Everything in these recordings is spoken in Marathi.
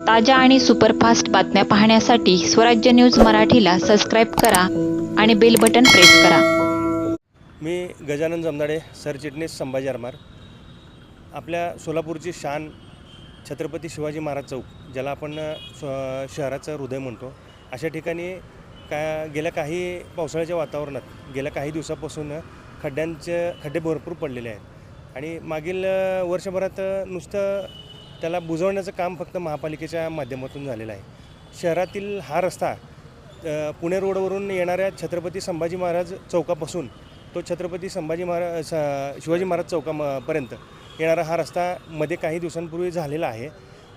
ताज्या आणि सुपरफास्ट बातम्या पाहण्यासाठी स्वराज्य न्यूज मराठीला सबस्क्राईब करा आणि बेल बटन प्रेस करा. मी गजानन जमदाडे सरचिटणीस संभाजी आरमार. आपल्या सोलापूरची शान छत्रपती शिवाजी महाराज चौक ज्याला आपण स्व- शहराचं हृदय म्हणतो अशा ठिकाणी का गेल्या काही पावसाळ्याच्या वातावरणात गेल्या काही दिवसापासून खड्ड्यांचे खड्डे भरपूर पडलेले आहेत. आणि मागील वर्षभरात नुसतं त्याला बुजवण्याचं काम फक्त महापालिकेच्या माध्यमातून झालेलं आहे. शहरातील हा रस्ता पुणे रोडवरून येणाऱ्या छत्रपती संभाजी महाराज चौकापासून तो छत्रपती संभाजी महाराज स- शिवाजी महाराज चौकापर्यंत येणारा हा रस्ता मध्ये काही दिवसांपूर्वी झालेला आहे.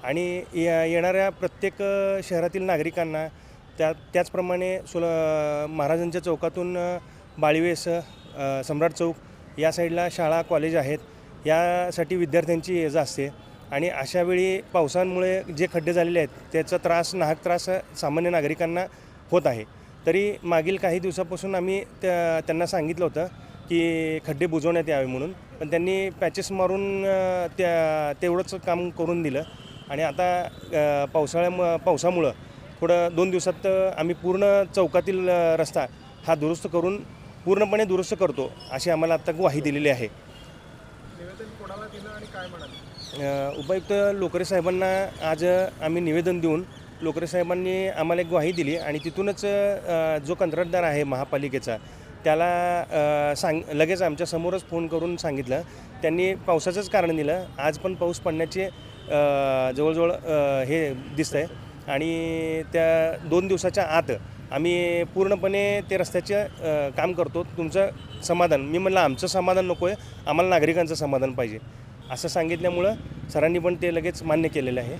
आणि येणाऱ्या प्रत्येक शहरातील नागरिकांना त्या त्याचप्रमाणे सुल महाराजांच्या चौकातून बाळीवेस सम्राट चौक या साईडला शाळा कॉलेज आहेत. यासाठी विद्यार्थ्यांची ये जा असते. आणि अशावेळी पावसांमुळे जे खड्डे झालेले आहेत त्याचा त्रास नाहक त्रास सामान्य नागरिकांना होत आहे. तरी मागील काही दिवसापासून आम्ही त्या त्यांना सांगितलं होतं की खड्डे बुजवण्यात यावे म्हणून. पण त्यांनी पॅचेस मारून त्या तेवढंच काम करून दिलं. आणि आता पावसाळ्या पावसामुळं थोडं दोन दिवसात आम्ही पूर्ण चौकातील रस्ता हा दुरुस्त करून पूर्णपणे दुरुस्त करतो अशी आम्हाला आत्ता ग्वाही दिलेली आहे. अ, उपायुक्त लोकरे साहेबांना आज आम्ही निवेदन देऊन लोकरे साहेबांनी आम्हाला एक ग्वाही दिली आणि तिथूनच जो कंत्राटदार आहे महापालिकेचा त्याला सांग लगेच आमच्यासमोरच फोन करून सांगितलं. त्यांनी पावसाचंच कारण दिलं. आज पण पाऊस पडण्याचे जवळजवळ हे दिसतं आहे आणि त्या दोन दिवसाच्या आत आम्ही पूर्णपणे ते रस्त्याचे काम करतो. तुमचं समाधान मी म्हणलं आमचं समाधान नको आहे आम्हाला नागरिकांचं समाधान पाहिजे. असं सांगितल्यामुळं सरांनी पण ते लगेच मान्य केलेलं आहे.